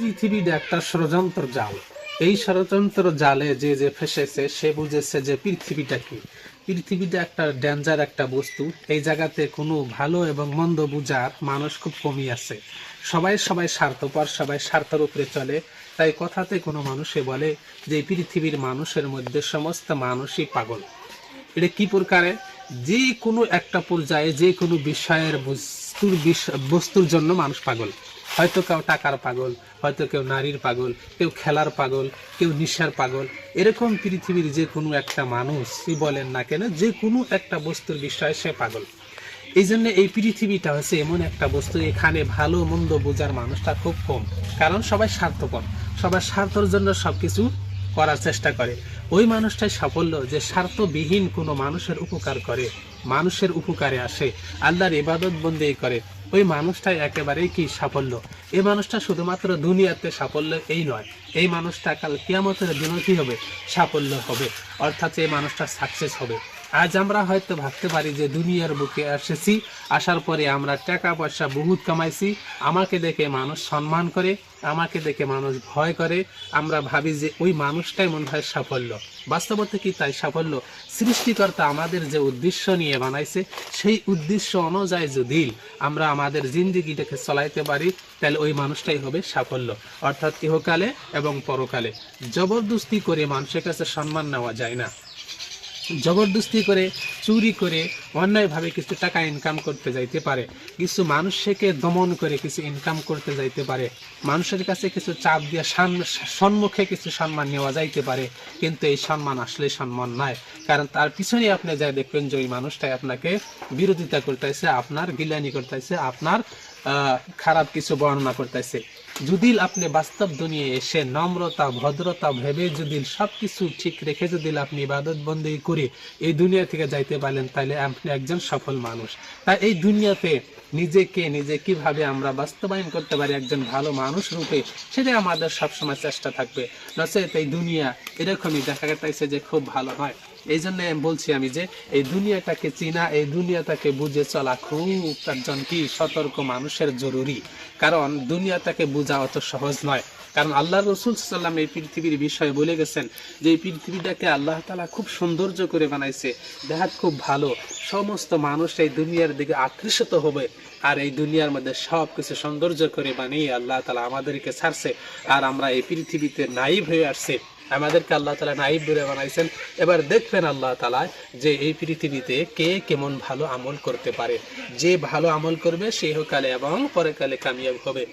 পৃথিবীটা একটা ষড়যন্ত্র জাল। এই ষড়যন্ত্র জালে যে যে ফেসেছে, সে বুঝেছে যে পৃথিবীটা কি। পৃথিবীটা একটা ডেঞ্জার একটা বস্তু। এই জায়গাতে কোনো ভালো এবং মন্দ বুঝার মানুষ খুব কমই আছে। সবাই সবাই স্বার্থপর, সবাই স্বার্থের উপরে চলে। তাই কথাতে কোনো মানুষে বলে যে পৃথিবীর মানুষের মধ্যে সমস্ত মানুষই পাগল। এটা কি প্রকারে? যে কোনো একটা পর্যায়ে, যে কোনো বিষয়ের বস্তুর বস্তুর জন্য মানুষ পাগল। হয়তো কেউ টাকার পাগল, হয়তো কেউ নারীর পাগল, কেউ খেলার পাগল, কেউ নিশার পাগল। এরকম পৃথিবীর যে কোনো একটা মানুষই বলেন না কেন, যে কোনো একটা বস্তুর বিষয়ে সে পাগল। এই জন্য এই পৃথিবীটা হচ্ছে এমন একটা বস্তু, এখানে ভালো মন্দ বোঝার মানুষটা খুব কম। কারণ সবাই স্বার্থপর। সবাই স্বার্থর জন্য সবকিছু করার চেষ্টা করে। ওই মানুষটাই সাফল্য যে স্বার্থবিহীন কোনো মানুষের উপকার করে, মানুষের উপকারে আসে, আল্লাহর ইবাদত বন্দি করে। ওই মানুষটাই একেবারেই কি সাফল্য? এই মানুষটা শুধুমাত্র দুনিয়াতে সাফল্য এই নয়, এই মানুষটা কাল কিয়ামতের দিনও কি হবে? সাফল্য হবে। অর্থাৎ এই মানুষটা সাকসেস হবে। আজ আমরা হয়তো ভাবতে পারি যে দুনিয়ার বুকে এসেছি, আসার পরে আমরা টাকা পয়সা বহুত কামাইছি, আমাকে দেখে মানুষ সম্মান করে, আমাকে দেখে মানুষ ভয় করে, আমরা ভাবি যে ওই মানুষটাই মনে হয় সাফল্য। বাস্তবতে কি তাই সাফল্য? সৃষ্টিকর্তা আমাদের যে উদ্দেশ্য নিয়ে বানাইছে, সেই উদ্দেশ্য অনুযায়ী যদি আমরা আমাদের জিন্দিগিটাকে চলাইতে পারি, তাহলে ওই মানুষটাই হবে সাফল্য। অর্থাৎ ইহকালে এবং পরকালে। জবরদস্তি করে মানুষের কাছে সম্মান নেওয়া যায় না। জবরদস্তি করে, চুরি করে, অন্যায়ভাবে কিছু টাকা ইনকাম করতে যাইতে পারে। কিছু মানুষকে দমন করে কিছু ইনকাম করতে যাইতে পারে। মানুষের কাছে কিছু চাপ দিয়ে সম্মুখে কিছু সম্মান নেওয়া যাইতে পারে, কিন্তু এই সম্মান আসলে সম্মান নয় কারণ তার পিছনে আপনি যা দেখবেন যে ওই মানুষটাই আপনাকে বিরোধিতা করতেছে, আপনার গিলানি করতেছে, আপনার খারাপ কিছু বর্ণনা করতেছে। যদি আপনি বাস্তব দুনিয়ায় এসে নম্রতা, ভদ্রতা, ভেবে যদি সবকিছু ঠিক রেখে যদি আপনি ইবাদত বন্দী করে এই দুনিয়া থেকে যাইতে পারেন তাহলে আপনি একজন সফল মানুষ। তাই এই দুনিয়াতে নিজেকে, নিজে কীভাবে আমরা বাস্তবায়ন করতে পারি একজন ভালো মানুষ রূপে, সেটাই আমাদের সবসময় চেষ্টা থাকবে। নচেত এই দুনিয়া এরকমই দেখা গেছে যে খুব ভালো হয়। এই জন্য বলছি আমি যে এই দুনিয়াটাকে চিনা, এই দুনিয়াটাকে বুঝে চলা খুব একজন কি সতর্ক মানুষের জরুরি। কারণ দুনিয়াটাকে বোঝা অত সহজ নয়। কারণ আল্লাহ রসুল সাল্লাম এই পৃথিবীর বিষয়ে বলে গেছেন যে এই পৃথিবীটাকে আল্লাহ তালা খুব সৌন্দর্য করে বানাইছে দেখাত খুব ভালো, সমস্ত মানুষ এই দুনিয়ার দিকে আকৃষ্ট হবে আর এই দুনিয়ার মধ্যে সব কিছু সৌন্দর্য করে বানিয়ে আল্লাহ তালা আমাদেরকে ছাড়ছে আর আমরা এই পৃথিবীতে নাইব হয়ে আসছে। আমাদেরকে আল্লাহ তালা নাইব দূরে বানাইছেন। এবার দেখবেন আল্লাহ তালা যে এই পৃথিবীতে কে কেমন ভালো আমল করতে পারে। যে ভালো আমল করবে, সে হোকালে এবং পরেকালে কামিয়াব হবে।